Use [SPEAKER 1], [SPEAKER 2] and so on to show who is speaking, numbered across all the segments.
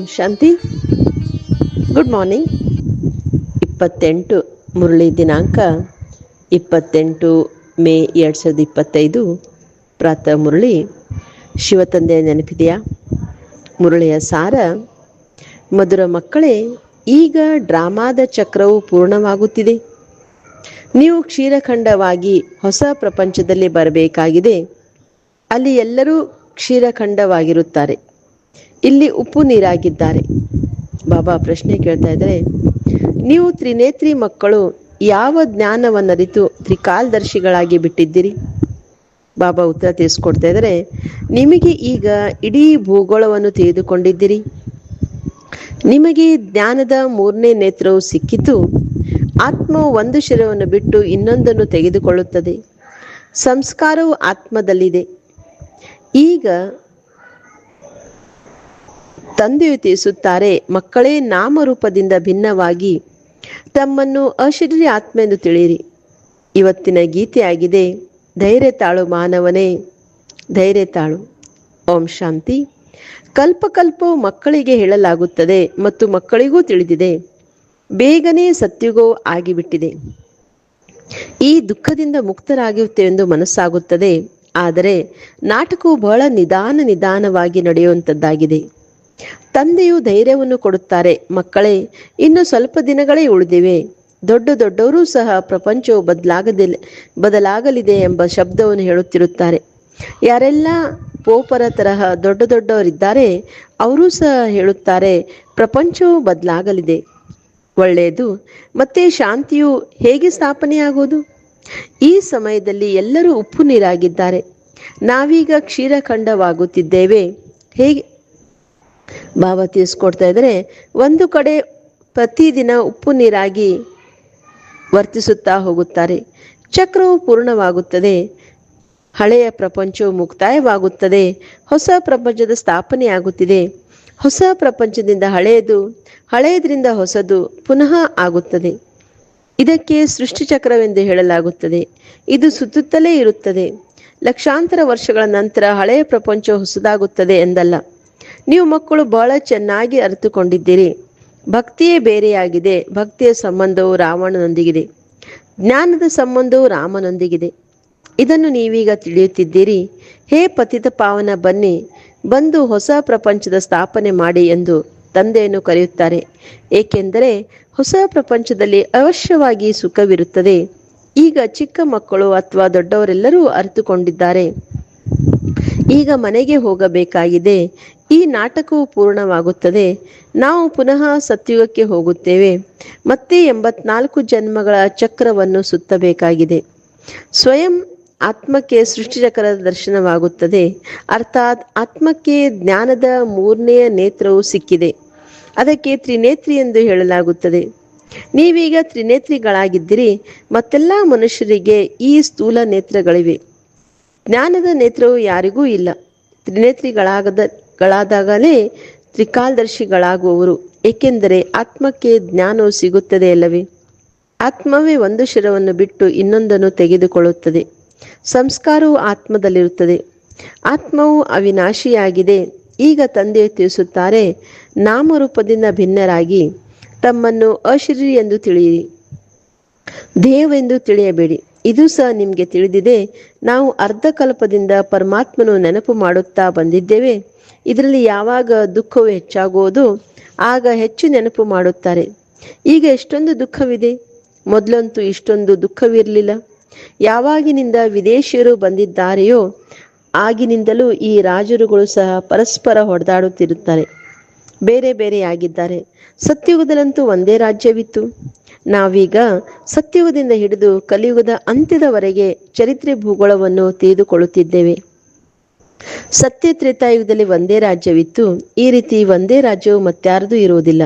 [SPEAKER 1] ಓಂ ಶಾಂತಿ. Good morning ಇಪ್ಪತ್ತೆಂಟು ಮುರಳಿ ದಿನಾಂಕ. ಇಪ್ಪತ್ತೆಂಟು ಮೇ ಎರಡು ಸಾವಿರದ ಇಪ್ಪತ್ತೈದು. ಪ್ರಾತಃ ಮುರಳಿ ಶಿವತಂದೆಯ ನೆನಪಿದೆಯಾ? ಮುರಳಿಯ ಸಾರ, ಮಧುರ ಮಕ್ಕಳೇ, ಈಗ ಡ್ರಾಮಾದ ಚಕ್ರವು ಪೂರ್ಣವಾಗುತ್ತಿದೆ. ನೀವು ಕ್ಷೀರಖಂಡವಾಗಿ ಹೊಸ ಪ್ರಪಂಚದಲ್ಲಿ ಬರಬೇಕಾಗಿದೆ. ಅಲ್ಲಿ ಎಲ್ಲರೂ ಕ್ಷೀರಖಂಡವಾಗಿರುತ್ತಾರೆ. ಇಲ್ಲಿ ಉಪ್ಪು ನೀರಾಗಿದ್ದಾರೆ. ಬಾಬಾ ಪ್ರಶ್ನೆ ಕೇಳ್ತಾ ಇದ್ದಾರೆ, ನೀವು ತ್ರಿನೇತ್ರಿ ಮಕ್ಕಳು ಯಾವ ಜ್ಞಾನವನ್ನರಿತು ತ್ರಿಕಾಲದರ್ಶಿಗಳಾಗಿ ಬಿಟ್ಟಿದ್ದೀರಿ? ಬಾಬಾ ಉತ್ತರ ತಿಳಿಸ್ಕೊಡ್ತಾ ಇದ್ದಾರೆ, ನಿಮಗೆ ಈಗ ಇಡೀ ಭೂಗೋಳವನ್ನು ತಿಳಿದುಕೊಂಡಿದ್ದೀರಿ. ನಿಮಗೆ ಜ್ಞಾನದ ಮೂರನೇ ನೇತ್ರವು ಸಿಕ್ಕಿತು. ಆತ್ಮ ಒಂದು ಶಿರವನ್ನು ಬಿಟ್ಟು ಇನ್ನೊಂದನ್ನು ತೆಗೆದುಕೊಳ್ಳುತ್ತದೆ. ಸಂಸ್ಕಾರವು ಆತ್ಮದಲ್ಲಿದೆ. ಈಗ ತಂದೆಯು ತಿಳಿಸುತ್ತಾರೆ, ಮಕ್ಕಳೇ ನಾಮರೂಪದಿಂದ ಭಿನ್ನವಾಗಿ ತಮ್ಮನ್ನು ಅಶರೀರಿ ಆತ್ಮ ಎಂದು ತಿಳಿಯಿರಿ. ಇವತ್ತಿನ ಗೀತೆಯಾಗಿದೆ, ಧೈರ್ಯ ತಾಳು ಮಾನವನೇ, ಧೈರ್ಯ ತಾಳು. ಓಂ ಶಾಂತಿ. ಕಲ್ಪಕಲ್ಪವು ಮಕ್ಕಳಿಗೆ ಹೇಳಲಾಗುತ್ತದೆ ಮತ್ತು ಮಕ್ಕಳಿಗೂ ತಿಳಿದಿದೆ. ಬೇಗನೆ ಸತ್ಯುಗೋ ಆಗಿಬಿಟ್ಟಿದೆ. ಈ ದುಃಖದಿಂದ ಮುಕ್ತರಾಗಿರುತ್ತೇವೆಂದು ಮನಸ್ಸಾಗುತ್ತದೆ, ಆದರೆ ನಾಟಕವು ಬಹಳ ನಿಧಾನ ನಿಧಾನವಾಗಿ ನಡೆಯುವಂಥದ್ದಾಗಿದೆ ತಂದೆಯು ಧೈರ್ಯವನ್ನು ಕೊಡುತ್ತಾರೆ, ಮಕ್ಕಳೇ, ಇನ್ನು ಸ್ವಲ್ಪ ದಿನಗಳೇ ಉಳಿದಿವೆ. ದೊಡ್ಡ ದೊಡ್ಡವರು ಸಹ ಪ್ರಪಂಚವು ಬದಲಾಗದಿಲ್ಲ ಬದಲಾಗಲಿದೆ ಎಂಬ ಶಬ್ದವನ್ನು ಹೇಳುತ್ತಿರುತ್ತಾರೆ. ಯಾರೆಲ್ಲ ಪೋಪರ ತರಹ ದೊಡ್ಡ ದೊಡ್ಡವರಿದ್ದಾರೆ, ಅವರು ಸಹ ಹೇಳುತ್ತಾರೆ, ಪ್ರಪಂಚವು ಬದಲಾಗಲಿದೆ. ಒಳ್ಳೆಯದು, ಮತ್ತೆ ಶಾಂತಿಯು ಹೇಗೆ ಸ್ಥಾಪನೆಯಾಗುವುದು? ಈ ಸಮಯದಲ್ಲಿ ಎಲ್ಲರೂ ಉಪ್ಪು ನೀರಾಗಿದ್ದಾರೆ. ನಾವೀಗ ಕ್ಷೀರಖಂಡವಾಗುತ್ತಿದ್ದೇವೆ. ಹೇಗೆ ಬಾಬಾ ತಿಳಿಸ್ಕೊಡ್ತಾ ಇದ್ರೆ ಒಂದು ಕಡೆ ಪ್ರತಿದಿನ ಉಪ್ಪು ನೀರಾಗಿ ವರ್ತಿಸುತ್ತಾ ಹೋಗುತ್ತಾರೆ. ಚಕ್ರವು ಪೂರ್ಣವಾಗುತ್ತದೆ. ಹಳೆಯ ಪ್ರಪಂಚವು ಮುಕ್ತಾಯವಾಗುತ್ತದೆ. ಹೊಸ ಪ್ರಪಂಚದ ಸ್ಥಾಪನೆಯಾಗುತ್ತಿದೆ ಹೊಸ ಪ್ರಪಂಚದಿಂದ ಹಳೆಯದು, ಹಳೆಯದರಿಂದ ಹೊಸದು ಪುನಃ ಆಗುತ್ತದೆ. ಇದಕ್ಕೆ ಸೃಷ್ಟಿಚಕ್ರವೆಂದು ಹೇಳಲಾಗುತ್ತದೆ. ಇದು ಸುತ್ತುತ್ತಲೇ ಇರುತ್ತದೆ. ಲಕ್ಷಾಂತರ ವರ್ಷಗಳ ನಂತರ ಹಳೆಯ ಪ್ರಪಂಚ ಹೊಸದಾಗುತ್ತದೆ ಎಂದಲ್ಲ. ನೀವು ಮಕ್ಕಳು ಬಹಳ ಚೆನ್ನಾಗಿ ಅರಿತುಕೊಂಡಿದ್ದೀರಿ. ಭಕ್ತಿಯೇ ಬೇರೆಯಾಗಿದೆ. ಭಕ್ತಿಯ ಸಂಬಂಧವು ರಾವಣನೊಂದಿಗಿದೆ. ಜ್ಞಾನದ ಸಂಬಂಧವು ರಾಮನೊಂದಿಗಿದೆ. ಇದನ್ನು ನೀವೀಗ ತಿಳಿಯುತ್ತಿದ್ದೀರಿ. ಹೇ ಪತಿತ ಪಾವನ ಬನ್ನಿ, ಬಂದು ಹೊಸ ಪ್ರಪಂಚದ ಸ್ಥಾಪನೆ ಮಾಡಿ ಎಂದು ತಂದೆಯನ್ನು ಕರೆಯುತ್ತಾರೆ. ಏಕೆಂದರೆ ಹೊಸ ಪ್ರಪಂಚದಲ್ಲಿ ಅವಶ್ಯವಾಗಿ ಸುಖವಿರುತ್ತದೆ. ಈಗ ಚಿಕ್ಕ ಮಕ್ಕಳು ಅಥವಾ ದೊಡ್ಡವರೆಲ್ಲರೂ ಅರಿತುಕೊಂಡಿದ್ದಾರೆ. ಈಗ ಮನೆಗೆ ಹೋಗಬೇಕಾಗಿದೆ. ಈ ನಾಟಕವು ಪೂರ್ಣವಾಗುತ್ತದೆ. ನಾವು ಪುನಃ ಸತ್ಯುಗಕ್ಕೆ ಹೋಗುತ್ತೇವೆ. ಮತ್ತೆ ಎಂಬತ್ನಾಲ್ಕು ಜನ್ಮಗಳ ಚಕ್ರವನ್ನು ಸುತ್ತಬೇಕಾಗಿದೆ. ಸ್ವಯಂ ಆತ್ಮಕ್ಕೆ ಸೃಷ್ಟಿಚಕ್ರದ ದರ್ಶನವಾಗುತ್ತದೆ. ಅರ್ಥಾತ್ ಆತ್ಮಕ್ಕೆ ಜ್ಞಾನದ ಮೂರನೆಯ ನೇತ್ರವು ಸಿಕ್ಕಿದೆ. ಅದಕ್ಕೆ ತ್ರಿನೇತ್ರಿ ಎಂದು ಹೇಳಲಾಗುತ್ತದೆ. ನೀವೀಗ ತ್ರಿನೇತ್ರಿಗಳಾಗಿದ್ದಿರಿ. ಮತ್ತೆಲ್ಲ ಮನುಷ್ಯರಿಗೆ ಈ ಸ್ಥೂಲ ನೇತ್ರಗಳಿವೆ. ಜ್ಞಾನದ ನೇತ್ರವು ಯಾರಿಗೂ ಇಲ್ಲ. ತ್ರಿನೇತ್ರಿಗಳಾಗದ ಗಳಾದಾಗಲೇ ತ್ರಿಕಾಲದರ್ಶಿಗಳಾಗುವವರು. ಏಕೆಂದರೆ ಆತ್ಮಕ್ಕೆ ಜ್ಞಾನವು ಸಿಗುತ್ತದೆ ಅಲ್ಲವೇ? ಆತ್ಮವೇ ಒಂದು ಶಿರವನ್ನು ಬಿಟ್ಟು ಇನ್ನೊಂದನ್ನು ತೆಗೆದುಕೊಳ್ಳುತ್ತದೆ. ಸಂಸ್ಕಾರವು ಆತ್ಮದಲ್ಲಿರುತ್ತದೆ. ಆತ್ಮವು ಅವಿನಾಶಿಯಾಗಿದೆ. ಈಗ ತಂದೆಯು ತಿಳಿಸುತ್ತಾರೆ, ನಾಮರೂಪದಿಂದ ಭಿನ್ನರಾಗಿ ತಮ್ಮನ್ನು ಅಶರೀರಿ ಎಂದು ತಿಳಿಯಿರಿ. ದೇವೆಂದು ತಿಳಿಯಬೇಡಿ. ಇದು ಸಹ ನಿಮಗೆ ತಿಳಿದಿದೆ, ನಾವು ಅರ್ಧಕಲ್ಪದಿಂದ ಪರಮಾತ್ಮನು ನೆನಪು ಮಾಡುತ್ತಾ ಬಂದಿದ್ದೇವೆ. ಇದರಲ್ಲಿ ಯಾವಾಗ ದುಃಖವು ಹೆಚ್ಚಾಗುವುದು, ಆಗ ಹೆಚ್ಚು ನೆನಪು ಮಾಡುತ್ತಾರೆ. ಈಗ ಎಷ್ಟೊಂದು ದುಃಖವಿದೆ? ಮೊದಲಂತೂ ಇಷ್ಟೊಂದು ದುಃಖವಿರಲಿಲ್ಲ. ಯಾವಾಗಿನಿಂದ ವಿದೇಶಿಯರು ಬಂದಿದ್ದಾರೆಯೋ, ಆಗಿನಿಂದಲೂ ಈ ರಾಜರುಗಳು ಸಹ ಪರಸ್ಪರ ಹೊಡೆದಾಡುತ್ತಿರುತ್ತಾರೆ. ಬೇರೆ ಬೇರೆಯಾಗಿದ್ದಾರೆ ಸತ್ಯುಗದಲ್ಲಂತೂ ಒಂದೇ ರಾಜ್ಯವಿತ್ತು. ನಾವೀಗ ಸತ್ಯುಗದಿಂದ ಹಿಡಿದು ಕಲಿಯುಗದ ಅಂತ್ಯದವರೆಗೆ ಚರಿತ್ರೆ ಭೂಗೋಳವನ್ನು ತಿಳಿದುಕೊಳ್ಳುತ್ತಿದ್ದೇವೆ. ಸತ್ಯ ತ್ರೇತಾಯುಗದಲ್ಲಿ ಒಂದೇ ರಾಜ್ಯವಿತ್ತು. ಈ ರೀತಿ ಒಂದೇ ರಾಜ್ಯವು ಮತ್ತಾರದು ಇರುವುದಿಲ್ಲ.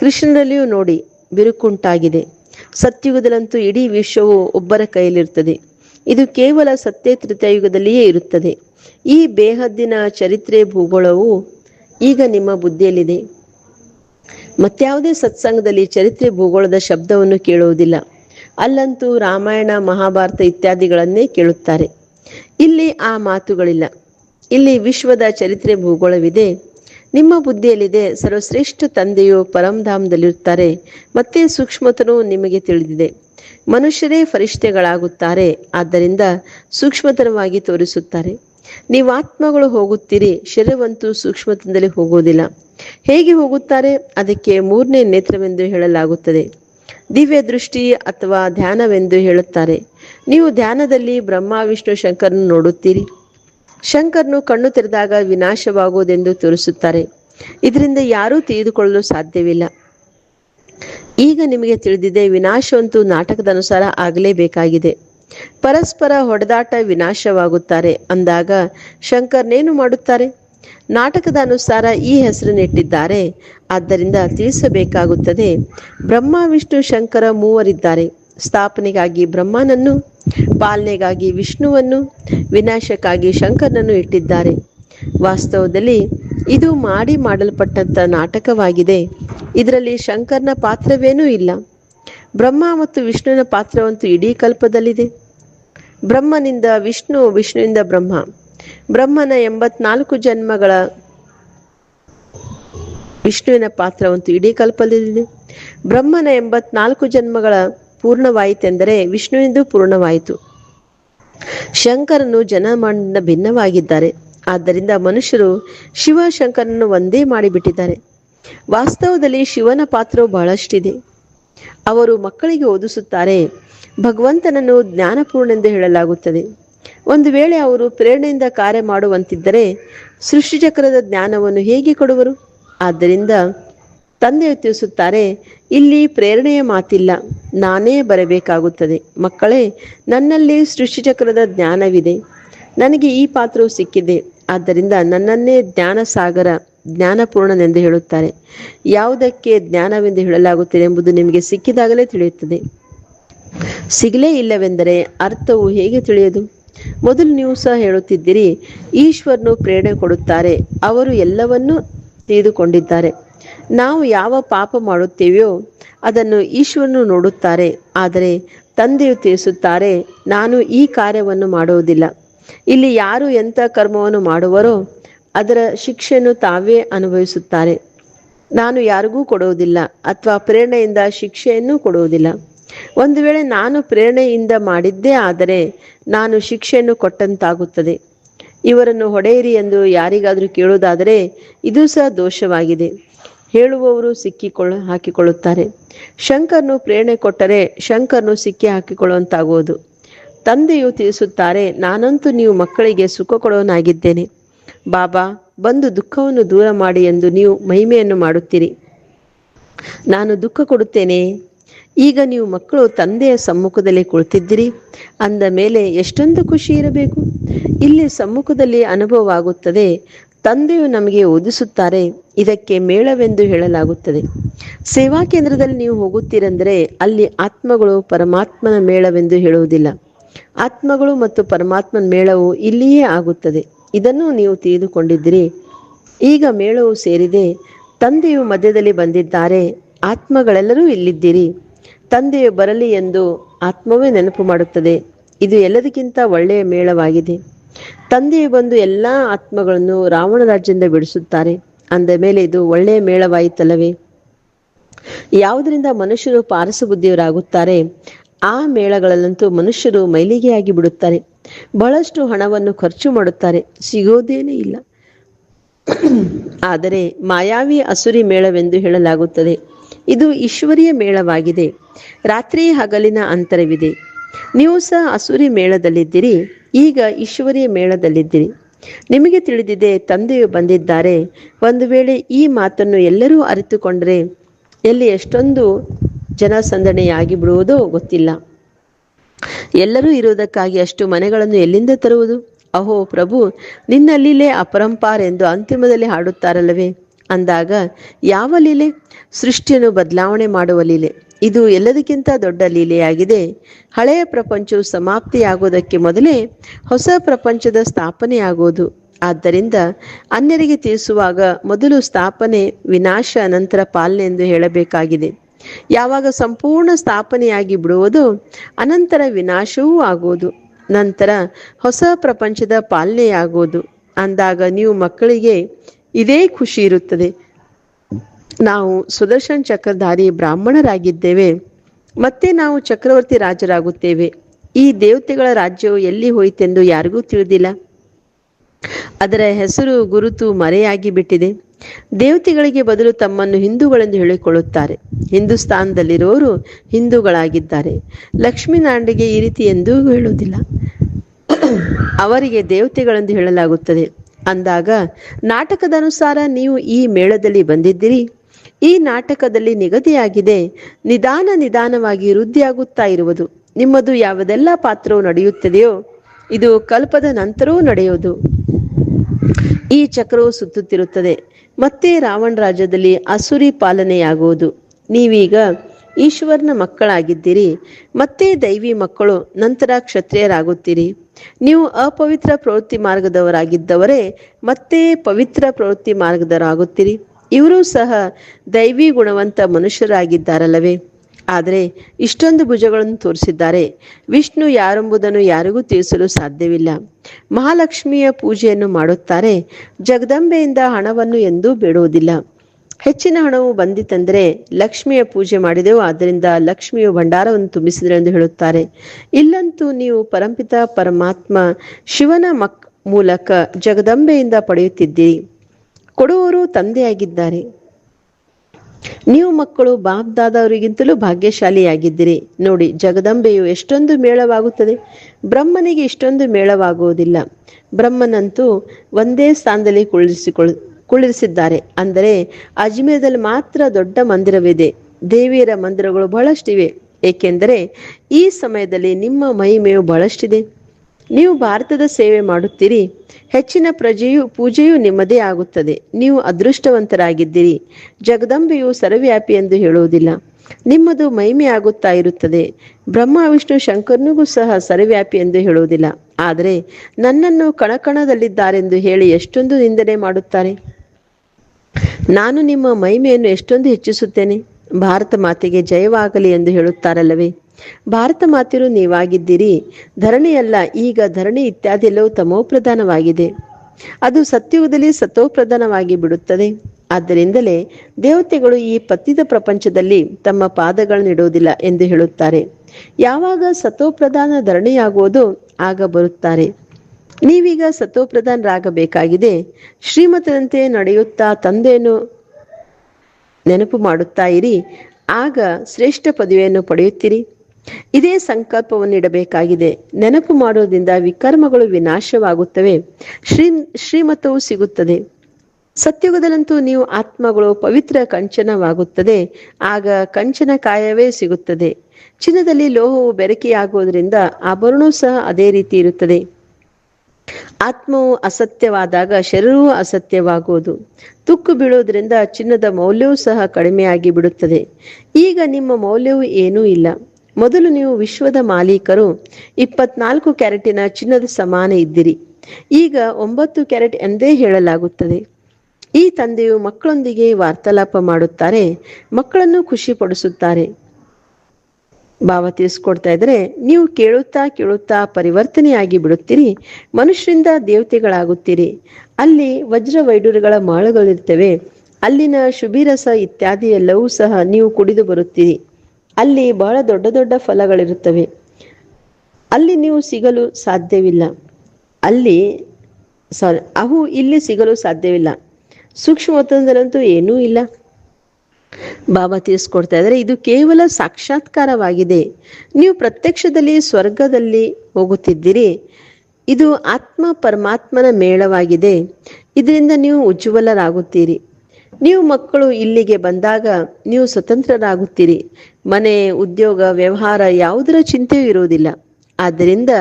[SPEAKER 1] ಕೃಷ್ಣರಲ್ಲಿಯೂ ನೋಡಿ ಬಿರುಕುಂಟಾಗಿದೆ. ಸತ್ಯುಗದಲ್ಲಂತೂ ಇಡೀ ವಿಶ್ವವು ಒಬ್ಬರ ಕೈಯಲ್ಲಿರುತ್ತದೆ. ಇದು ಕೇವಲ ಸತ್ಯ ತ್ರೇತಾಯುಗದಲ್ಲಿಯೇ ಇರುತ್ತದೆ. ಈ ಬೇಹದ್ದಿನ ಚರಿತ್ರೆ ಭೂಗೋಳವು ಈಗ ನಿಮ್ಮ ಬುದ್ಧಿಯಲ್ಲಿದೆ. ಮತ್ಯಾವುದೇ ಸತ್ಸಂಗದಲ್ಲಿ ಚರಿತ್ರೆ ಭೂಗೋಳದ ಶಬ್ದವನ್ನು ಕೇಳುವುದಿಲ್ಲ. ಅಲ್ಲಂತೂ ರಾಮಾಯಣ, ಮಹಾಭಾರತ ಇತ್ಯಾದಿಗಳನ್ನೇ ಕೇಳುತ್ತಾರೆ. ಇಲ್ಲಿ ಆ ಮಾತುಗಳಿಲ್ಲ. ಇಲ್ಲಿ ವಿಶ್ವದ ಚರಿತ್ರೆ ಭೂಗೋಳವಿದೆ. ನಿಮ್ಮ ಬುದ್ಧಿಯಲ್ಲಿದೆ, ಸರ್ವಶ್ರೇಷ್ಠ ತಂದೆಯು ಪರಂಧಾಮದಲ್ಲಿರುತ್ತಾರೆ, ಮತ್ತೆ ಸೂಕ್ಷ್ಮತನು ನಿಮಗೆ ತಿಳಿದಿದೆ. ಮನುಷ್ಯರೇ ಫರಿಷ್ಠೆಗಳಾಗುತ್ತಾರೆ, ಆದ್ದರಿಂದ ಸೂಕ್ಷ್ಮತನವಾಗಿ ತೋರಿಸುತ್ತಾರೆ. ನೀವು ಆತ್ಮಗಳು ಹೋಗುತ್ತೀರಿ, ಶರೀರವಂತೂ ಸೂಕ್ಷ್ಮತನದಲ್ಲಿ ಹೋಗುವುದಿಲ್ಲ. ಹೇಗೆ ಹೋಗುತ್ತಾರೆ? ಅದಕ್ಕೆ ಮೂರನೇ ನೇತ್ರವೆಂದು ಹೇಳಲಾಗುತ್ತದೆ. ದಿವ್ಯ ದೃಷ್ಟಿ ಅಥವಾ ಧ್ಯಾನವೆಂದು ಹೇಳುತ್ತಾರೆ. ನೀವು ಧ್ಯಾನದಲ್ಲಿ ಬ್ರಹ್ಮ, ವಿಷ್ಣು, ಶಂಕರನ್ನು ನೋಡುತ್ತೀರಿ. ಶಂಕರ್ನು ಕಣ್ಣು ತೆರೆದಾಗ ವಿನಾಶವಾಗುವುದೆಂದು ತೋರಿಸುತ್ತಾರೆ. ಇದರಿಂದ ಯಾರೂ ತಿಳಿದುಕೊಳ್ಳಲು ಸಾಧ್ಯವಿಲ್ಲ. ಈಗ ನಿಮಗೆ ತಿಳಿದಿದೆ, ವಿನಾಶವಂತೂ ನಾಟಕದ ಅನುಸಾರ ಆಗಲೇಬೇಕಾಗಿದೆ. ಪರಸ್ಪರ ಹೊಡೆದಾಟ ವಿನಾಶವಾಗುತ್ತಾರೆ ಅಂದಾಗ ಶಂಕರ್ನೇನು ಮಾಡುತ್ತಾರೆ? ನಾಟಕದ ಅನುಸಾರ ಈ ಹೆಸರನ್ನಿಟ್ಟಿದ್ದಾರೆ ಆದ್ದರಿಂದ ತಿಳಿಸಬೇಕಾಗುತ್ತದೆ, ಬ್ರಹ್ಮ, ವಿಷ್ಣು, ಶಂಕರ ಮೂವರಿದ್ದಾರೆ. ಸ್ಥಾಪನೆಗಾಗಿ ಬ್ರಹ್ಮನನ್ನು ಪಾಲನೆಗಾಗಿ ವಿಷ್ಣುವನ್ನು, ವಿನಾಶಕ್ಕಾಗಿ ಶಂಕರನನ್ನು ಇಟ್ಟಿದ್ದಾರೆ. ವಾಸ್ತವದಲ್ಲಿ ಇದು ಮಾಡಿ ಮಾಡಲ್ಪಟ್ಟಂತ ನಾಟಕವಾಗಿದೆ. ಇದರಲ್ಲಿ ಶಂಕರನ ಪಾತ್ರವೇನೂ ಇಲ್ಲ. ಬ್ರಹ್ಮ ಮತ್ತು ವಿಷ್ಣುವಿನ ಪಾತ್ರವಂತೂ ಇಡೀ ಕಲ್ಪದಲ್ಲಿದೆ. ಬ್ರಹ್ಮನಿಂದ ವಿಷ್ಣು, ವಿಷ್ಣುವಿಂದ ಬ್ರಹ್ಮ. ಬ್ರಹ್ಮನ ಎಂಬತ್ನಾಲ್ಕು ಜನ್ಮಗಳ ವಿಷ್ಣುವಿನ ಪಾತ್ರವಂತೂ ಇಡೀ ಕಲ್ಪದಲ್ಲಿದೆ. ಬ್ರಹ್ಮನ ಎಂಬತ್ನಾಲ್ಕು ಜನ್ಮಗಳ ಪೂರ್ಣವಾಯಿತೆಂದರೆ ವಿಷ್ಣುವಿಂದು ಪೂರ್ಣವಾಯಿತು. ಶಂಕರನು ಜನಮಂಡ ಭಿನ್ನವಾಗಿದ್ದಾರೆ. ಆದ್ದರಿಂದ ಮನುಷ್ಯರು ಶಿವ ಶಂಕರನ್ನು ಒಂದೇ ಮಾಡಿಬಿಟ್ಟಿದ್ದಾರೆ. ವಾಸ್ತವದಲ್ಲಿ ಶಿವನ ಪಾತ್ರವು ಬಹಳಷ್ಟಿದೆ. ಅವರು ಮಕ್ಕಳಿಗೆ ಓದಿಸುತ್ತಾರೆ. ಭಗವಂತನನ್ನು ಜ್ಞಾನಪೂರ್ಣೆಂದು ಹೇಳಲಾಗುತ್ತದೆ. ಒಂದು ವೇಳೆ ಅವರು ಪ್ರೇರಣೆಯಿಂದ ಕಾರ್ಯ ಮಾಡುವಂತಿದ್ದರೆ ಸೃಷ್ಟಿಚಕ್ರದ ಜ್ಞಾನವನ್ನು ಹೇಗೆ ಕೊಡುವರು? ಆದ್ದರಿಂದ ತಂದೆಯು ತಿಳಿಸುತ್ತಾರೆ, ಇಲ್ಲಿ ಪ್ರೇರಣೆಯ ಮಾತಿಲ್ಲ, ನಾನೇ ಬರಬೇಕಾಗುತ್ತದೆ. ಮಕ್ಕಳೇ, ನನ್ನಲ್ಲಿ ಸೃಷ್ಟಿಚಕ್ರದ ಜ್ಞಾನವಿದೆ. ನನಗೆ ಈ ಪಾತ್ರವು ಸಿಕ್ಕಿದೆ. ಆದ್ದರಿಂದ ನನ್ನನ್ನೇ ಜ್ಞಾನ ಸಾಗರ ಜ್ಞಾನಪೂರ್ಣನೆಂದು ಹೇಳುತ್ತಾರೆ. ಯಾವುದಕ್ಕೆ ಜ್ಞಾನವೆಂದು ಹೇಳಲಾಗುತ್ತದೆ ಎಂಬುದು ನಿಮಗೆ ಸಿಕ್ಕಿದಾಗಲೇ ತಿಳಿಯುತ್ತದೆ. ಸಿಗಲೇ ಇಲ್ಲವೆಂದರೆ ಅರ್ಥವು ಹೇಗೆ ತಿಳಿಯದು? ಮೊದಲು ನೀವು ಸಹ ಹೇಳುತ್ತಿದ್ದೀರಿ, ಈಶ್ವರನು ಪ್ರೇರಣೆ ಕೊಡುತ್ತಾರೆ, ಅವರು ಎಲ್ಲವನ್ನೂ ತಿಳಿದುಕೊಂಡಿದ್ದಾರೆ. ನಾವು ಯಾವ ಪಾಪ ಮಾಡುತ್ತೇವೆಯೋ ಅದನ್ನು ಈಶ್ವರನು ನೋಡುತ್ತಾರೆ. ಆದರೆ ತಂದೆಯು ತಿಳಿಸುತ್ತಾರೆ, ನಾನು ಈ ಕಾರ್ಯವನ್ನು ಮಾಡುವುದಿಲ್ಲ. ಇಲ್ಲಿ ಯಾರು ಎಂಥ ಕರ್ಮವನ್ನು ಮಾಡುವರೋ ಅದರ ಶಿಕ್ಷೆಯನ್ನು ತಾವೇ ಅನುಭವಿಸುತ್ತಾರೆ. ನಾನು ಯಾರಿಗೂ ಕೊಡುವುದಿಲ್ಲ ಅಥವಾ ಪ್ರೇರಣೆಯಿಂದ ಶಿಕ್ಷೆಯನ್ನು ಕೊಡುವುದಿಲ್ಲ. ಒಂದು ವೇಳೆ ನಾನು ಪ್ರೇರಣೆಯಿಂದ ಮಾಡಿದ್ದೇ ಆದರೆ ನಾನು ಶಿಕ್ಷೆಯನ್ನು ಕೊಟ್ಟಂತಾಗುತ್ತದೆ. ಇವರನ್ನು ಹೊಡೆಯಿರಿ ಎಂದು ಯಾರಿಗಾದರೂ ಕೇಳುವುದಾದರೆ ಇದು ಸಹ ದೋಷವಾಗಿದೆ. ಹೇಳುವವರು ಸಿಕ್ಕಿಕೊಳ್ಳ, ಹಾಕಿಕೊಳ್ಳುತ್ತಾರೆ. ಶಂಕರ್ನು ಪ್ರೇರಣೆ ಕೊಟ್ಟರೆ ಶಂಕರ್ನು ಸಿಕ್ಕಿ ಹಾಕಿಕೊಳ್ಳುವಂತಾಗುವುದು. ತಂದೆಯು ತಿಳಿಸುತ್ತಾರೆ, ನಾನಂತೂ ನೀವು ಮಕ್ಕಳಿಗೆ ಸುಖ ಕೊಡುವನಾಗಿದ್ದೇನೆ ಬಾಬಾ, ಬಂದು ದುಃಖವನ್ನು ದೂರ ಮಾಡಿ ಎಂದು ನೀವು ಮಹಿಮೆಯನ್ನು ಮಾಡುತ್ತೀರಿ. ನಾನು ದುಃಖ ಕೊಡುತ್ತೇನೆ. ಈಗ ನೀವು ಮಕ್ಕಳು ತಂದೆಯ ಸಮ್ಮುಖದಲ್ಲಿ ಕುಳಿತಿದ್ದೀರಿ. ಅಂದ ಮೇಲೆ ಎಷ್ಟೊಂದು ಖುಷಿ ಇರಬೇಕು. ಇಲ್ಲಿ ಸಮ್ಮುಖದಲ್ಲಿ ಅನುಭವವಾಗುತ್ತದೆ. ತಂದೆಯು ನಮಗೆ ಓದಿಸುತ್ತಾರೆ, ಇದಕ್ಕೆ ಮೇಳವೆಂದು ಹೇಳಲಾಗುತ್ತದೆ. ಸೇವಾ ಕೇಂದ್ರದಲ್ಲಿ ನೀವು ಹೋಗುತ್ತೀರೆಂದರೆ ಅಲ್ಲಿ ಆತ್ಮಗಳು ಪರಮಾತ್ಮನ ಮೇಳವೆಂದು ಹೇಳುವುದಿಲ್ಲ. ಆತ್ಮಗಳು ಮತ್ತು ಪರಮಾತ್ಮನ ಮೇಳವು ಇಲ್ಲಿಯೇ ಆಗುತ್ತದೆ. ಇದನ್ನು ನೀವು ತಿಳಿದುಕೊಂಡಿದ್ದೀರಿ. ಈಗ ಮೇಳವು ಸೇರಿದೆ. ತಂದೆಯು ಮಧ್ಯದಲ್ಲಿ ಬಂದಿದ್ದಾರೆ. ಆತ್ಮಗಳೆಲ್ಲರೂ ಇಲ್ಲಿದ್ದೀರಿ. ತಂದೆಯು ಬರಲಿ ಎಂದು ಆತ್ಮವೇ ನೆನಪು ಮಾಡುತ್ತದೆ. ಇದು ಎಲ್ಲದಕ್ಕಿಂತ ಒಳ್ಳೆಯ ಮೇಳವಾಗಿದೆ. ತಂದೆಯು ಬಂದು ಎಲ್ಲಾ ಆತ್ಮಗಳನ್ನು ರಾವಣ ರಾಜ್ಯದಿಂದ ಬಿಡಿಸುತ್ತಾರೆ. ಅಂದ ಮೇಲೆ ಇದು ಒಳ್ಳೆಯ ಮೇಳವಾಯಿತಲ್ಲವೇ? ಯಾವುದರಿಂದ ಮನುಷ್ಯರು ಪಾರಸ ಬುದ್ಧಿಯವರಾಗುತ್ತಾರೆ, ಆ ಮೇಳಗಳಲ್ಲಂತೂ ಮನುಷ್ಯರು ಮೈಲಿಗೆಯಾಗಿ ಬಿಡುತ್ತಾರೆ. ಬಹಳಷ್ಟು ಹಣವನ್ನು ಖರ್ಚು ಮಾಡುತ್ತಾರೆ, ಸಿಗೋದೇನೇ ಇಲ್ಲ. ಆದರೆ ಮಾಯಾವಿ ಅಸುರಿ ಮೇಳವೆಂದು ಹೇಳಲಾಗುತ್ತದೆ. ಇದು ಈಶ್ವರಿಯ ಮೇಳವಾಗಿದೆ. ರಾತ್ರಿ ಹಗಲಿನ ಅಂತರವಿದೆ. ನೀವು ಸಹ ಅಸುರಿ ಮೇಳದಲ್ಲಿದ್ದೀರಿ, ಈಗ ಈಶ್ವರಿಯ ಮೇಳದಲ್ಲಿದ್ದೀರಿ. ನಿಮಗೆ ತಿಳಿದಿದೆ, ತಂದೆಯು ಬಂದಿದ್ದಾರೆ. ಒಂದು ವೇಳೆ ಈ ಮಾತನ್ನು ಎಲ್ಲರೂ ಅರಿತುಕೊಂಡರೆ ಎಲ್ಲಿ ಎಷ್ಟೊಂದು ಜನಸಂದಣಿಯಾಗಿ ಬಿಡುವುದೋ ಗೊತ್ತಿಲ್ಲ. ಎಲ್ಲರೂ ಇರುವುದಕ್ಕಾಗಿ ಅಷ್ಟು ಮನೆಗಳನ್ನು ಎಲ್ಲಿಂದ ತರುವುದು? ಅಹೋ ಪ್ರಭು ನಿನ್ನ ಲೀಲೆ ಅಪರಂಪಾರ ಎಂದು ಅಂತಿಮದಲ್ಲಿ ಹಾಡುತ್ತಾರಲ್ಲವೇ? ಅಂದಾಗ, ಯಾವ ಲೀಲೆ? ಸೃಷ್ಟಿಯನ್ನು ಬದಲಾವಣೆ ಮಾಡುವ ಲೀಲೆ. ಇದು ಎಲ್ಲದಕ್ಕಿಂತ ದೊಡ್ಡ ಲೀಲೆಯಾಗಿದೆ. ಹಳೆಯ ಪ್ರಪಂಚವು ಸಮಾಪ್ತಿಯಾಗುವುದಕ್ಕೆ ಮೊದಲೇ ಹೊಸ ಪ್ರಪಂಚದ ಸ್ಥಾಪನೆಯಾಗುವುದು. ಆದ್ದರಿಂದ ಅನ್ಯರಿಗೆ ತಿಳಿಸುವಾಗ ಮೊದಲು ಸ್ಥಾಪನೆ ವಿನಾಶ, ನಂತರ ಪಾಲನೆ ಎಂದು ಹೇಳಬೇಕಾಗಿದೆ. ಯಾವಾಗ ಸಂಪೂರ್ಣ ಸ್ಥಾಪನೆಯಾಗಿ ಬಿಡುವುದು ಅನಂತರ ವಿನಾಶವೂ ಆಗುವುದು. ನಂತರ ಹೊಸ ಪ್ರಪಂಚದ ಪಾಲನೆಯಾಗುವುದು. ಅಂದಾಗ ನೀವು ಮಕ್ಕಳಿಗೆ ಇದೇ ಖುಷಿ ಇರುತ್ತದೆ. ನಾವು ಸುದರ್ಶನ್ ಚಕ್ರಧಾರಿ ಬ್ರಾಹ್ಮಣರಾಗಿದ್ದೇವೆ. ಮತ್ತೆ ನಾವು ಚಕ್ರವರ್ತಿ ರಾಜರಾಗುತ್ತೇವೆ. ಈ ದೇವತೆಗಳ ರಾಜ್ಯವು ಎಲ್ಲಿ ಹೋಯಿತೆಂದು ಯಾರಿಗೂ ತಿಳಿದಿಲ್ಲ. ಅದರ ಹೆಸರು ಗುರುತು ಮರೆಯಾಗಿ ಬಿಟ್ಟಿದೆ ದೇವತೆಗಳಿಗೆ ಬದಲು ತಮ್ಮನ್ನು ಹಿಂದೂಗಳೆಂದು ಹೇಳಿಕೊಳ್ಳುತ್ತಾರೆ. ಹಿಂದೂಸ್ತಾನದಲ್ಲಿರುವವರು ಹಿಂದೂಗಳಾಗಿದ್ದಾರೆ. ಲಕ್ಷ್ಮೀನಾರಾಯಣಿಗೆ ಈ ರೀತಿ ಎಂದೂ ಹೇಳುವುದಿಲ್ಲ. ಅವರಿಗೆ ದೇವತೆಗಳೆಂದು ಹೇಳಲಾಗುತ್ತದೆ. ಅಂದಾಗ ನಾಟಕದ ಅನುಸಾರ ನೀವು ಈ ಮೇಳದಲ್ಲಿ ಬಂದಿದ್ದೀರಿ. ಈ ನಾಟಕದಲ್ಲಿ ನಿಗದಿಯಾಗಿದೆ. ನಿಧಾನ ನಿಧಾನವಾಗಿ ವೃದ್ಧಿಯಾಗುತ್ತಾ ಇರುವುದು. ನಿಮ್ಮದು ಯಾವುದೆಲ್ಲ ಪಾತ್ರವು ನಡೆಯುತ್ತದೆಯೋ, ಇದು ಕಲ್ಪದ ನಂತರವೂ ನಡೆಯುವುದು ಈ ಚಕ್ರವು ಸುತ್ತುತ್ತಿರುತ್ತದೆ. ಮತ್ತೆ ರಾವಣ ರಾಜ್ಯದಲ್ಲಿ ಅಸುರಿ ಪಾಲನೆಯಾಗುವುದು. ನೀವೀಗ ಈಶ್ವರನ ಮಕ್ಕಳಾಗಿದ್ದೀರಿ. ಮತ್ತೆ ದೈವಿ ಮಕ್ಕಳು ನಂತರ ಕ್ಷತ್ರಿಯರಾಗುತ್ತೀರಿ. ನೀವು ಅಪವಿತ್ರ ಪ್ರವೃತ್ತಿ ಮಾರ್ಗದವರಾಗಿದ್ದವರೇ, ಮತ್ತೆ ಪವಿತ್ರ ಪ್ರವೃತ್ತಿ ಮಾರ್ಗದವರಾಗುತ್ತೀರಿ. ಇವರು ಸಹ ದೈವಿ ಗುಣವಂತ ಮನುಷ್ಯರಾಗಿದ್ದಾರಲ್ಲವೇ? ಆದರೆ ಇಷ್ಟೊಂದು ಭುಜಗಳನ್ನು ತೋರಿಸಿದ್ದಾರೆ. ವಿಷ್ಣು ಯಾರೆಂಬುದನ್ನು ಯಾರಿಗೂ ತಿಳಿಸಲು ಸಾಧ್ಯವಿಲ್ಲ. ಮಹಾಲಕ್ಷ್ಮಿಯ ಪೂಜೆಯನ್ನು ಮಾಡುತ್ತಾರೆ. ಜಗದಂಬೆಯಿಂದ ಹಣವನ್ನು ಎಂದೂ ಬೇಡುವುದಿಲ್ಲ. ಹೆಚ್ಚಿನ ಹಣವು ಬಂದಿತೆಂದರೆ ಲಕ್ಷ್ಮಿಯ ಪೂಜೆ ಮಾಡಿದೆವು. ಆದ್ದರಿಂದ ಲಕ್ಷ್ಮಿಯು ಭಂಡಾರವನ್ನು ತುಂಬಿಸಿದರೆ ಎಂದು ಹೇಳುತ್ತಾರೆ. ಇಲ್ಲಂತೂ ನೀವು ಪರಂಪಿತ ಪರಮಾತ್ಮ ಶಿವನ ಮಕ್ ಮೂಲಕ ಜಗದಂಬೆಯಿಂದ ಪಡೆಯುತ್ತಿದ್ದೀರಿ. ಕೊಡುವವರು ತಂದೆಯಾಗಿದ್ದಾರೆ. ನೀವು ಮಕ್ಕಳು ಬಾಬ್ದಾದವರಿಗಿಂತಲೂ ಭಾಗ್ಯಶಾಲಿಯಾಗಿದ್ದೀರಿ. ನೋಡಿ, ಜಗದಂಬೆಯು ಎಷ್ಟೊಂದು ಮೇಳವಾಗುತ್ತದೆ. ಬ್ರಹ್ಮನಿಗೆ ಇಷ್ಟೊಂದು ಮೇಳವಾಗುವುದಿಲ್ಲ. ಬ್ರಹ್ಮನಂತೂ ಒಂದೇ ಸ್ಥಾನದಲ್ಲಿ ಕುಳ್ಳಿರಿಸಿಕೊಳ್ಳ ಕುಳ್ಳಿರಿಸಿದ್ದಾರೆ ಅಂದರೆ, ಅಜ್ಮೇರ್ದಲ್ಲಿ ಮಾತ್ರ ದೊಡ್ಡ ಮಂದಿರವಿದೆ. ದೇವಿಯರ ಮಂದಿರಗಳು ಬಹಳಷ್ಟಿವೆ. ಏಕೆಂದರೆ, ಈ ಸಮಯದಲ್ಲಿ ನಿಮ್ಮ ಮಹಿಮೆಯು ಬಹಳಷ್ಟಿದೆ. ನೀವು ಭಾರತದ ಸೇವೆ ಮಾಡುತ್ತೀರಿ. ಹೆಚ್ಚಿನ ಪ್ರಜೆಯು ಪೂಜೆಯು ನಿಮ್ಮದೇ ಆಗುತ್ತದೆ. ನೀವು ಅದೃಷ್ಟವಂತರಾಗಿದ್ದೀರಿ. ಜಗದಂಬೆಯು ಸರ್ವವ್ಯಾಪಿ ಎಂದು ಹೇಳುವುದಿಲ್ಲ. ನಿಮ್ಮದು ಮಹಿಮೆ ಆಗುತ್ತಾ ಇರುತ್ತದೆ. ಬ್ರಹ್ಮ, ವಿಷ್ಣು, ಶಂಕರನಿಗೂ ಸಹ ಸರ್ವ್ಯಾಪಿ ಎಂದು ಹೇಳುವುದಿಲ್ಲ. ಆದರೆ ನನ್ನನ್ನು ಕಣಕಣದಲ್ಲಿದ್ದಾರೆಂದು ಹೇಳಿ ಎಷ್ಟೊಂದು ನಿಂದನೆ ಮಾಡುತ್ತಾರೆ. ನಾನು ನಿಮ್ಮ ಮಹಿಮೆಯನ್ನು ಎಷ್ಟೊಂದು ಹೆಚ್ಚಿಸುತ್ತೇನೆ. ಭಾರತ ಮಾತೆಗೆ ಜಯವಾಗಲಿ ಎಂದು ಹೇಳುತ್ತಾರಲ್ಲವೇ. ಭಾರತ ಮಾತೆಯರು ನೀವಾಗಿದ್ದೀರಿ. ಧರಣಿಯಲ್ಲ, ಈಗ ಧರಣಿ ಇತ್ಯಾದಿ ಎಲ್ಲವೂ ತಮೋಪ್ರಧಾನವಾಗಿದೆ ಅದು ಸತ್ಯುಗದಲ್ಲಿ ಸತೋಪ್ರಧಾನವಾಗಿ ಬಿಡುತ್ತದೆ. ಆದ್ದರಿಂದಲೇ ದೇವತೆಗಳು ಈ ಪತ್ತಿದ ಪ್ರಪಂಚದಲ್ಲಿ ತಮ್ಮ ಪಾದಗಳನ್ನು ಇಡುವುದಿಲ್ಲ ಎಂದು ಹೇಳುತ್ತಾರೆ. ಯಾವಾಗ ಸತೋಪ್ರಧಾನ ಧರಣಿಯಾಗುವುದು ಆಗ ಬರುತ್ತಾರೆ. ನೀವೀಗ ಸತೋಪ್ರಧಾನರಾಗಬೇಕಾಗಿದೆ ಶ್ರೀಮತದಂತೆ ನಡೆಯುತ್ತಾ ತಂದೆಯನ್ನು ನೆನಪು ಮಾಡುತ್ತಾ ಇರಿ. ಆಗ ಶ್ರೇಷ್ಠ ಪದವಿಯನ್ನು ಪಡೆಯುತ್ತೀರಿ. ಇದೇ ಸಂಕಲ್ಪವನ್ನು ಇಡಬೇಕಾಗಿದೆ ನೆನಪು ಮಾಡೋದ್ರಿಂದ ವಿಕರ್ಮಗಳು ವಿನಾಶವಾಗುತ್ತವೆ. ಶ್ರೀ, ಶ್ರೀಮತವು ಸಿಗುತ್ತದೆ. ಸತ್ಯುಗದಲ್ಲಂತೂ ನೀವು ಆತ್ಮಗಳು ಪವಿತ್ರ ಕಂಚನವಾಗುತ್ತದೆ. ಆಗ ಕಂಚನ ಕಾಯವೇ ಸಿಗುತ್ತದೆ. ಚಿನ್ನದಲ್ಲಿ ಲೋಹವು ಬೆರಕೆಯಾಗುವುದರಿಂದ ಆಭರಣವೂ ಸಹ ಅದೇ ರೀತಿ ಇರುತ್ತದೆ. ಆತ್ಮವು ಅಸತ್ಯವಾದಾಗ ಶರೀರವೂ ಅಸತ್ಯವಾಗುವುದು. ತುಕ್ಕು ಬೀಳುವುದರಿಂದ ಚಿನ್ನದ ಮೌಲ್ಯವೂ ಸಹ ಕಡಿಮೆಯಾಗಿ ಬಿಡುತ್ತದೆ ಈಗ ನಿಮ್ಮ ಮೌಲ್ಯವು ಏನೂ ಇಲ್ಲ. ಮೊದಲು ನೀವು ವಿಶ್ವದ ಮಾಲೀಕರು ಇಪ್ಪತ್ನಾಲ್ಕು ಕ್ಯಾರೆಟಿನ ಚಿನ್ನದ ಸಮಾನ ಇದ್ದಿರಿ. ಈಗ ಒಂಬತ್ತು ಕ್ಯಾರೆಟ್ ಎಂದೇ ಹೇಳಲಾಗುತ್ತದೆ. ಈ ತಂದೆಯು ಮಕ್ಕಳೊಂದಿಗೆ ವಾರ್ತಾಲಾಪ ಮಾಡುತ್ತಾರೆ, ಮಕ್ಕಳನ್ನು ಖುಷಿಪಡಿಸುತ್ತಾರೆ. ಭಾವ ತಿಳಿಸ್ಕೊಡ್ತಾ ಇದ್ರೆ ನೀವು ಕೇಳುತ್ತಾ ಕೇಳುತ್ತಾ ಪರಿವರ್ತನೆಯಾಗಿ ಬಿಡುತ್ತೀರಿ, ಮನುಷ್ಯರಿಂದ ದೇವತೆಗಳಾಗುತ್ತೀರಿ. ಅಲ್ಲಿ ವಜ್ರ ವೈಡೂರ್ಯಗಳ ಮಾಳುಗಳಿರ್ತವೆ ಅಲ್ಲಿನ ಶುಭಿರಸ ಇತ್ಯಾದಿ ಎಲ್ಲವೂ ಸಹ ನೀವು ಕುಡಿದು ಬರುತ್ತೀರಿ. ಅಲ್ಲಿ ಬಹಳ ದೊಡ್ಡ ದೊಡ್ಡ ಫಲಗಳಿರುತ್ತವೆ. ಅಲ್ಲಿ ನೀವು ಸಿಗಲು ಸಾಧ್ಯವಿಲ್ಲ. ಅಲ್ಲಿ ಸಾರಿ ಅವು ಇಲ್ಲಿ ಸಿಗಲು ಸಾಧ್ಯವಿಲ್ಲ. ಸೂಕ್ಷ್ಮತಂದರಂತೂ ಏನೂ ಇಲ್ಲ. ಬಾಬಾ ತಿಳಿಸ್ಕೊಡ್ತಾ ಇದ್ದಾರೆ, ಇದು ಕೇವಲ ಸಾಕ್ಷಾತ್ಕಾರವಾಗಿದೆ. ನೀವು ಪ್ರತ್ಯಕ್ಷದಲ್ಲಿ, ಸ್ವರ್ಗದಲ್ಲಿ ಹೋಗುತ್ತಿದ್ದೀರಿ. ಇದು ಆತ್ಮ ಪರಮಾತ್ಮನ ಮೇಳವಾಗಿದೆ. ಇದರಿಂದ ನೀವು ಉಜ್ವಲರಾಗುತ್ತೀರಿ. ನೀವು ಮಕ್ಕಳು ಇಲ್ಲಿಗೆ ಬಂದಾಗ ನೀವು ಸ್ವತಂತ್ರರಾಗುತ್ತೀರಿ. ಮನೆ, ಉದ್ಯೋಗ, ವ್ಯವಹಾರ ಯಾವುದರ ಚಿಂತೆಯೂ ಇರುವುದಿಲ್ಲ. ಆದ್ದರಿಂದ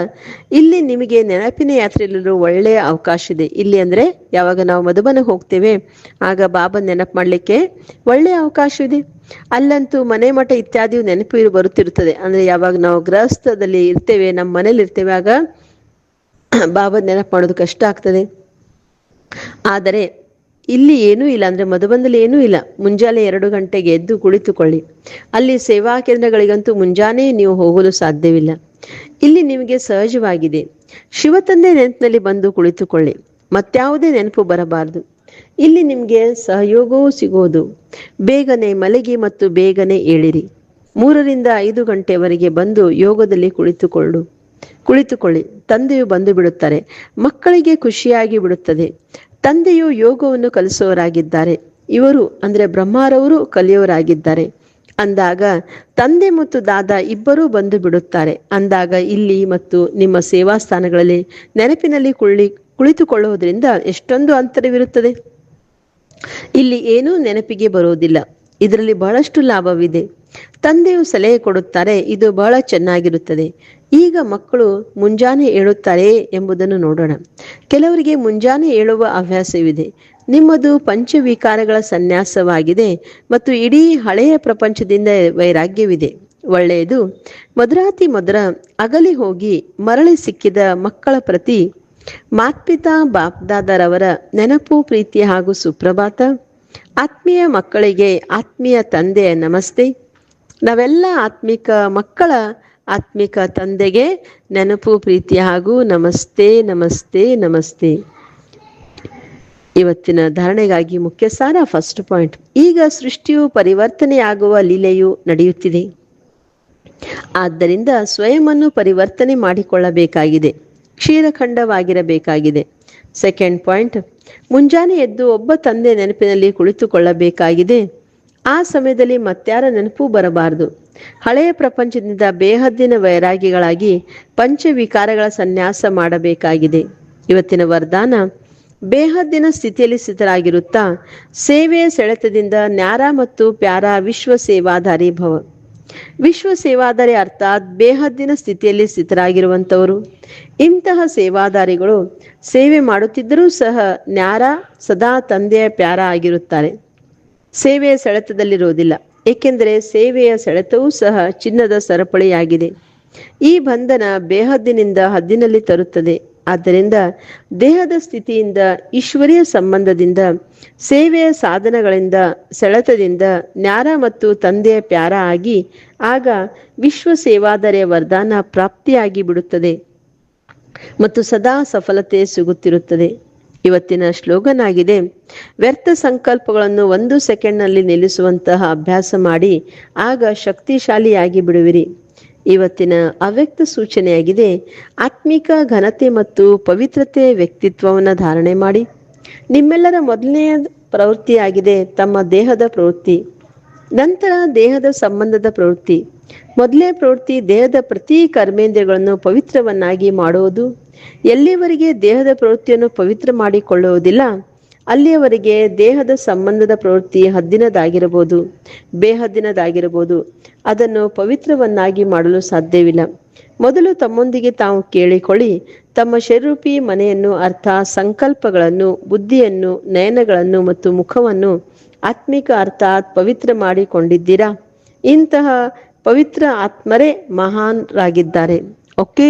[SPEAKER 1] ಇಲ್ಲಿ ನಿಮಗೆ ನೆನಪಿನ ಯಾತ್ರೆಯಲ್ಲಿರೋ ಒಳ್ಳೆಯ ಅವಕಾಶ ಇದೆ. ಇಲ್ಲಿ ಅಂದ್ರೆ ಯಾವಾಗ ನಾವು ಮಧುಬನಕ್ಕೆ ಹೋಗ್ತೇವೆ, ಆಗ ಬಾಬಾ ನೆನಪು ಮಾಡಲಿಕ್ಕೆ ಒಳ್ಳೆಯ ಅವಕಾಶ ಇದೆ. ಅಲ್ಲಂತೂ ಮನೆ ಮಠ ಇತ್ಯಾದಿ ನೆನಪು ಬರುತ್ತಿರುತ್ತದೆ. ಅಂದ್ರೆ ಯಾವಾಗ ನಾವು ಗೃಹಸ್ಥದಲ್ಲಿ ಇರ್ತೇವೆ, ನಮ್ಮ ಮನೇಲಿ ಇರ್ತೇವೆ, ಆಗ ಬಾಬಾ ನೆನಪು ಮಾಡೋದು ಕಷ್ಟ ಆಗ್ತದೆ. ಆದರೆ ಇಲ್ಲಿ ಏನೂ ಇಲ್ಲ, ಅಂದ್ರೆ ಮಧುಬಂದಲ್ಲಿ ಏನೂ ಇಲ್ಲ. ಮುಂಜಾನೆ ಎರಡು ಗಂಟೆಗೆ ಎದ್ದು ಕುಳಿತುಕೊಳ್ಳಿ. ಅಲ್ಲಿ ಸೇವಾ ಕೇಂದ್ರಗಳಿಗಂತೂ ಮುಂಜಾನೆ ನೀವು ಹೋಗಲು ಸಾಧ್ಯವಿಲ್ಲ. ಇಲ್ಲಿ ನಿಮಗೆ ಸಹಜವಾಗಿದೆ. ಶಿವ ತಂದೆ ನೆನಪಿನಲ್ಲಿ ಬಂದು ಕುಳಿತುಕೊಳ್ಳಿ. ಮತ್ಯಾವುದೇ ನೆನಪು ಬರಬಾರದು. ಇಲ್ಲಿ ನಿಮಗೆ ಸಹಯೋಗವೂ ಸಿಗೋದು. ಬೇಗನೆ ಮಲಗಿ ಮತ್ತು ಬೇಗನೆ ಏಳಿರಿ. ಮೂರರಿಂದ ಐದು ಗಂಟೆವರೆಗೆ ಬಂದು ಯೋಗದಲ್ಲಿ ಕುಳಿತುಕೊಳ್ಳು. ಕುಳಿತುಕೊಳ್ಳಿ. ತಂದೆಯು ಬಂದು ಬಿಡುತ್ತಾರೆ. ಮಕ್ಕಳಿಗೆ ಖುಷಿಯಾಗಿ ಬಿಡುತ್ತದೆ. ತಂದೆಯು ಯೋಗವನ್ನು ಕಲಿಸುವವರಾಗಿದ್ದಾರೆ. ಇವರು ಅಂದರೆ ಬ್ರಹ್ಮಾರವರು ಕಲಿಯೋರಾಗಿದ್ದಾರೆ ಅಂದಾಗ ತಂದೆ ಮತ್ತು ದಾದ ಇಬ್ಬರೂ ಬಂದು ಬಿಡುತ್ತಾರೆ. ಅಂದಾಗ ಇಲ್ಲಿ ಮತ್ತು ನಿಮ್ಮ ಸೇವಾ ಸ್ಥಾನಗಳಲ್ಲಿ ನೆನಪಿನಲ್ಲಿ ಕುಳ್ಳಿ, ಕುಳಿತುಕೊಳ್ಳುವುದರಿಂದ ಎಷ್ಟೊಂದು ಅಂತರವಿರುತ್ತದೆ. ಇಲ್ಲಿ ಏನೂ ನೆನಪಿಗೆ ಬರುವುದಿಲ್ಲ. ಇದರಲ್ಲಿ ಬಹಳಷ್ಟು ಲಾಭವಿದೆ. ತಂದೆಯು ಸಲಹೆ ಕೊಡುತ್ತಾರೆ, ಇದು ಬಹಳ ಚೆನ್ನಾಗಿರುತ್ತದೆ. ಈಗ ಮಕ್ಕಳು ಮುಂಜಾನೆ ಹೇಳುತ್ತಾರೆ ಎಂಬುದನ್ನು ನೋಡೋಣ. ಕೆಲವರಿಗೆ ಮುಂಜಾನೆ ಏಳುವ ಅಭ್ಯಾಸವಿದೆ. ನಿಮ್ಮದು ಪಂಚವಿಕಾರಗಳ ಸನ್ಯಾಸವಾಗಿದೆ ಮತ್ತು ಇಡೀ ಹಳೆಯ ಪ್ರಪಂಚದಿಂದ ವೈರಾಗ್ಯವಿದೆ. ಒಳ್ಳೆಯದು. ಮಧುರಾತಿ ಮಧುರ ಅಗಲಿ ಹೋಗಿ ಮರಳಿ ಸಿಕ್ಕಿದ ಮಕ್ಕಳ ಪ್ರತಿ ಮಾತ್ಪಿತಾ ಬಾಪ್ದಾದರವರ ನೆನಪು, ಪ್ರೀತಿ ಹಾಗೂ ಸುಪ್ರಭಾತ. ಆತ್ಮೀಯ ಮಕ್ಕಳಿಗೆ ಆತ್ಮೀಯ ತಂದೆಯ ನಮಸ್ತೆ. ನಾವೆಲ್ಲ ಆತ್ಮಿಕ ಮಕ್ಕಳ ಆತ್ಮಿಕ ತಂದೆಗೆ ನೆನಪು, ಪ್ರೀತಿ ಹಾಗೂ ನಮಸ್ತೆ ನಮಸ್ತೆ ನಮಸ್ತೆ. ಇವತ್ತಿನ ಧಾರಣೆಗಾಗಿ ಮುಖ್ಯ ಸಾರ ಫಸ್ಟ್ ಪಾಯಿಂಟ್ ಈಗ ಸೃಷ್ಟಿಯು ಪರಿವರ್ತನೆಯಾಗುವ ಲೀಲೆಯು ನಡೆಯುತ್ತಿದೆ. ಆದ್ದರಿಂದ ಸ್ವಯಂವನ್ನು ಪರಿವರ್ತನೆ ಮಾಡಿಕೊಳ್ಳಬೇಕಾಗಿದೆ. ಕ್ಷೀರಖಂಡವಾಗಿರಬೇಕಾಗಿದೆ. ಸೆಕೆಂಡ್ ಪಾಯಿಂಟ್ ಮುಂಜಾನೆ ಎದ್ದು ಒಬ್ಬ ತಂದೆ ನೆನಪಿನಲ್ಲಿ ಕುಳಿತುಕೊಳ್ಳಬೇಕಾಗಿದೆ. ಆ ಸಮಯದಲ್ಲಿ ಮತ್ಯಾರ ನೆನಪು ಬರಬಾರದು. ಹಳೆಯ ಪ್ರಪಂಚದಿಂದ ಬೇಹದ್ದಿನ ವೈರಾಗಿಗಳಾಗಿ ಪಂಚವಿಕಾರಗಳ ಸನ್ಯಾಸ ಮಾಡಬೇಕಾಗಿದೆ. ಇವತ್ತಿನ ವರದಾನ, ಬೇಹದ್ದಿನ ಸ್ಥಿತಿಯಲ್ಲಿ ಸ್ಥಿತರಾಗಿರುತ್ತಾ ಸೇವೆಯ ಸೆಳೆತದಿಂದ ನ್ಯಾರ ಮತ್ತು ಪ್ಯಾರ ವಿಶ್ವ ಸೇವಾಧಾರಿ ಭವ. ವಿಶ್ವ ಸೇವಾಧಾರಿ ಅರ್ಥಾತ್ ಬೇಹದ್ದಿನ ಸ್ಥಿತಿಯಲ್ಲಿ ಸ್ಥಿತರಾಗಿರುವಂತವರು ಇಂತಹ ಸೇವಾಧಾರಿಗಳು ಸೇವೆ ಮಾಡುತ್ತಿದ್ದರೂ ಸಹ ನ್ಯಾರ ಸದಾ ತಂದೆಯ ಪ್ಯಾರ ಆಗಿರುತ್ತಾರೆ. ಸೇವೆಯ ಸೆಳೆತದಲ್ಲಿರುವುದಿಲ್ಲ, ಏಕೆಂದರೆ ಸೇವೆಯ ಸೆಳೆತವೂ ಸಹ ಚಿನ್ನದ ಸರಪಳಿಯಾಗಿದೆ. ಈ ಬಂಧನ ಬೇಹದ್ದಿನಿಂದ ಹದ್ದಿನಲ್ಲಿ ತರುತ್ತದೆ. ಆದ್ದರಿಂದ ದೇಹದ ಸ್ಥಿತಿಯಿಂದ, ಈಶ್ವರೀಯ ಸಂಬಂಧದಿಂದ, ಸೇವೆಯ ಸಾಧನಗಳಿಂದ, ಸೆಳೆತದಿಂದ ನ್ಯಾರ ಮತ್ತು ತಂದೆಯ ಪ್ಯಾರ ಆಗಿ, ಆಗ ವಿಶ್ವ ಸೇವಾದರೆ ವರದಾನ ಪ್ರಾಪ್ತಿಯಾಗಿ ಬಿಡುತ್ತದೆ ಮತ್ತು ಸದಾ ಸಫಲತೆ ಸಿಗುತ್ತಿರುತ್ತದೆ. ಇವತ್ತಿನ ಸ್ಲೋಗನ್ ಆಗಿದೆ ವ್ಯರ್ಥ ಸಂಕಲ್ಪಗಳನ್ನು ಒಂದು ಸೆಕೆಂಡ್ನಲ್ಲಿ ನಿಲ್ಲಿಸುವಂತಹ ಅಭ್ಯಾಸ ಮಾಡಿ, ಆಗ ಶಕ್ತಿಶಾಲಿಯಾಗಿ ಬಿಡುವಿರಿ. ಇವತ್ತಿನ ಅವ್ಯಕ್ತ ಸೂಚನೆಯಾಗಿದೆ, ಆತ್ಮಿಕ ಘನತೆ ಮತ್ತು ಪವಿತ್ರತೆ ವ್ಯಕ್ತಿತ್ವವನ್ನು ಧಾರಣೆ ಮಾಡಿ. ನಿಮ್ಮೆಲ್ಲರ ಮೊದಲನೆಯ ಪ್ರವೃತ್ತಿಯಾಗಿದೆ ತಮ್ಮ ದೇಹದ ಪ್ರವೃತ್ತಿ. ನಂತರ ದೇಹದ ಸಂಬಂಧದ ಪ್ರವೃತ್ತಿ. ಮೊದಲೇ ಪ್ರವೃತ್ತಿ ದೇಹದ ಪ್ರತಿ ಕರ್ಮೇಂದ್ರಗಳನ್ನು ಪವಿತ್ರವನ್ನಾಗಿ ಮಾಡುವುದು. ಎಲ್ಲಿಯವರೆಗೆ ದೇಹದ ಪ್ರವೃತ್ತಿಯನ್ನು ಪವಿತ್ರ ಮಾಡಿಕೊಳ್ಳುವುದಿಲ್ಲ, ಅಲ್ಲಿಯವರೆಗೆ ದೇಹದ ಸಂಬಂಧದ ಪ್ರವೃತ್ತಿ ಹದ್ದಿನದಾಗಿರಬಹುದು, ಬೇಹದ್ದಿನದಾಗಿರಬಹುದು. ಅದನ್ನು ಪವಿತ್ರವನ್ನಾಗಿ ಮಾಡಲು ಸಾಧ್ಯವಿಲ್ಲ. ಮೊದಲು ತಮ್ಮೊಂದಿಗೆ ತಾವು ಕೇಳಿಕೊಳ್ಳಿ, ತಮ್ಮ ಶರೀರೂಪಿ ಮನೆಯನ್ನು ಅರ್ಥ ಸಂಕಲ್ಪಗಳನ್ನು, ಬುದ್ಧಿಯನ್ನು, ನಯನಗಳನ್ನು ಮತ್ತು ಮುಖವನ್ನು ಆತ್ಮಿಕ ಅರ್ಥಾತ್ ಪವಿತ್ರ ಮಾಡಿಕೊಂಡಿದ್ದೀರಾ? ಇಂತಹ ಪವಿತ್ರ ಆತ್ಮರೇ ಮಹಾನ್ರಾಗಿದ್ದಾರೆ okay